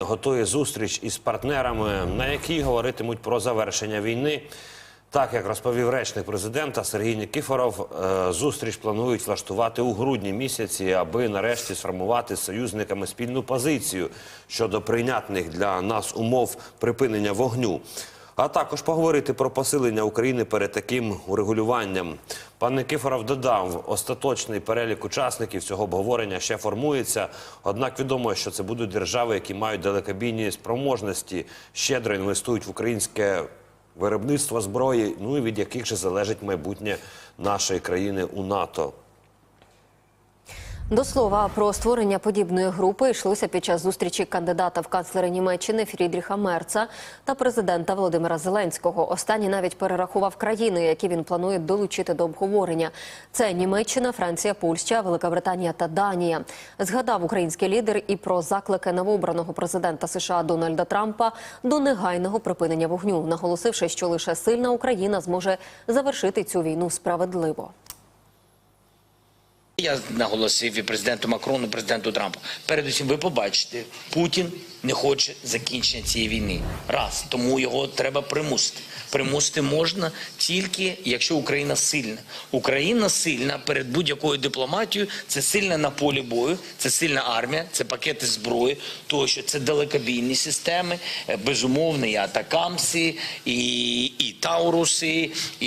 готує зустріч із партнерами, на якій говоритимуть про завершення війни. Так як розповів речник президента Сергій Нікіфоров, е, зустріч планують влаштувати у грудні місяці, аби нарешті сформувати з союзниками спільну позицію щодо прийнятних для нас умов припинення вогню. А також поговорити про посилення України перед таким урегулюванням. Пан Никифоров додав, остаточний перелік учасників цього обговорення ще формується. Однак відомо, що це будуть держави, які мають далекобійні спроможності, щедро інвестують в українське виробництво зброї, ну і від яких же залежить майбутнє нашої країни у НАТО. До слова про створення подібної групи йшлося під час зустрічі кандидата в канцлери Німеччини Фрідріха Мерца та президента Володимира Зеленського. Останній навіть перерахував країни, які він планує долучити до обговорення. Це Німеччина, Франція, Польща, Велика Британія та Данія. Згадав український лідер і про заклики новообраного президента США Дональда Трампа до негайного припинення вогню, наголосивши, що лише сильна Україна зможе завершити цю війну справедливо. Я наголосив і президенту Макрону, і президенту Трампу. Передусім, ви побачите, Путін не хоче закінчення цієї війни. Раз тому його треба примусити. Примусити можна тільки якщо Україна сильна. Україна сильна перед будь-якою дипломатією. Це сильна на полі бою, це сильна армія, це пакети зброї, тощо це далекобійні системи, е, безумовно, і атакамси, і, і Тауруси, і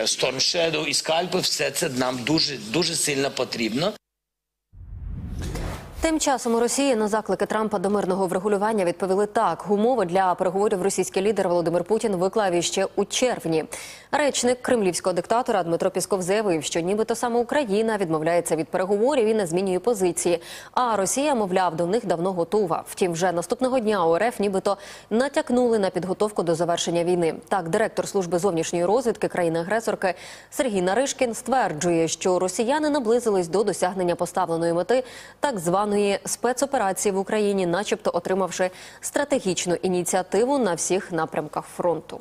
Storm і скальпи. Все це нам дуже дуже сильно потрібно. Тим часом у Росії на заклики Трампа до мирного врегулювання відповіли так. Умови для переговорів російський лідер Володимир Путін виклав іще у червні. Речник кремлівського диктатора Дмитро Пісков заявив, що нібито саме Україна відмовляється від переговорів і не змінює позиції. А Росія, мовляв, до них давно готова. Втім, вже наступного дня у РФ нібито натякнули на підготовку до завершення війни. Так, директор служби зовнішньої розвідки країни-агресорки Сергій Наришкін стверджує, що росіяни наблизились до досягнення поставленої мети так званої спецоперації в Україні, начебто отримавши стратегічну ініціативу на всіх напрямках фронту.